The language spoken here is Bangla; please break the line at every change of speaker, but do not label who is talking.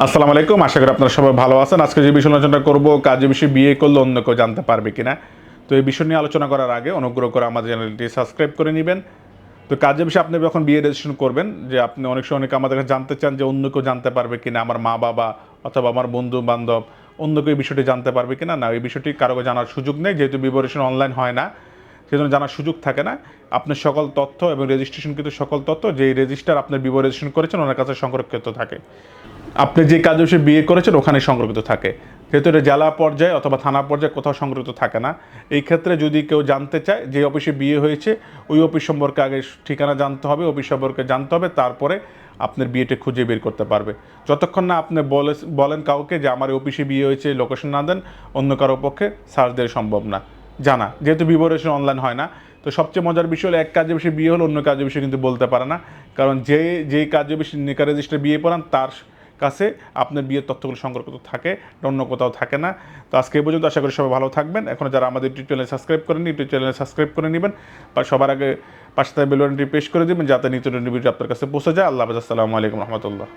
আসসালামু আলাইকুম। আশা করি আপনারা সবাই ভালো আছেন। আজকে যে বিষয় আলোচনা করব, কাজে বিষয়ে বিয়ে করলে অন্য কেউ জানতে পারবে কিনা। তো এই বিষয় নিয়ে আলোচনা করার আগে অনুগ্রহ করে আমাদের চ্যানেলটি সাবস্ক্রাইব করে নেবেন। তো কাজে বিষয়ে আপনি যখন বিয়ে রেজিস্ট্রেশন করবেন, যে আপনি অনেক সময় অনেকে আমাদের কাছে জানতে চান যে অন্য কেউ জানতে পারবে কিনা, আমার মা বাবা অথবা আমার বন্ধু বান্ধব অন্য কেউ এই বিষয়টি জানতে পারবে কিনা, না, এই বিষয়টি কারও জানার সুযোগ নেই, যেহেতু বিবরেশন অনলাইন হয় না, সেজন্য জানার সুযোগ থাকে না। আপনার সকল তথ্য এবং রেজিস্ট্রেশন কিন্তু সকল তথ্য, যেই রেজিস্টার আপনার বিবর রেজিস্ট্রেশন করেছেন, ওনার কাছে সংরক্ষিত থাকে। আপনি যে কাজ বিষয়ে বিয়ে করেছেন, ওখানে সংরক্ষিত থাকে। যেহেতু এটা জেলা পর্যায়ে অথবা থানা পর্যায়ে কোথাও সংরক্ষিত থাকে না। এই ক্ষেত্রে যদি কেউ জানতে চায় যে অফিসে বিয়ে হয়েছে, ওই অফিস সম্পর্কে আগে ঠিকানা জানতে হবে, অফিস সম্পর্কে জানতে হবে, তারপরে আপনার বিয়েটা খুঁজে বের করতে পারবে। যতক্ষণ না আপনি বলে বলেন কাউকে যে আমার অফিসে বিয়ে হয়েছে, লোকেশন না দেন, অন্য কারও পক্ষে সার্চ দেওয়া সম্ভব না। জানা, যেহেতু বিবরেশন অনলাইন হয় না, তো সবচেয়ে মজার বিষয় হলো, এক কাজে বিষয়ে বিয়ে হলো, অন্য কাজে বিষয়ে কিন্তু বলতে পারে না। কারণ যে যেই কাজে বেশি নিকা রেজিস্টার বিয়ে পড়ান, তার কাছে আপনার বিয়ের তথ্যগুলো সংরক্ষিত থাকে অন্য কোথাও থাকে না। তো আজকে এই পর্যন্ত আশা করি সবাই ভালো থাকবেন। এখন যারা আমাদের ইউটিউব চ্যানেল সাবস্ক্রাইব করেন ইউটিউব চ্যানেল সাবস্ক্রাইব করে নেবেন বা সবার আগে পাশে বেলুনটি পেশ করে দেবেন, যাতে নিত্য ভিডিও আপনার কাছে পৌঁছে যায়। আল্লাহ আসসালামু আলাইকুম রহমতুল্লাহ।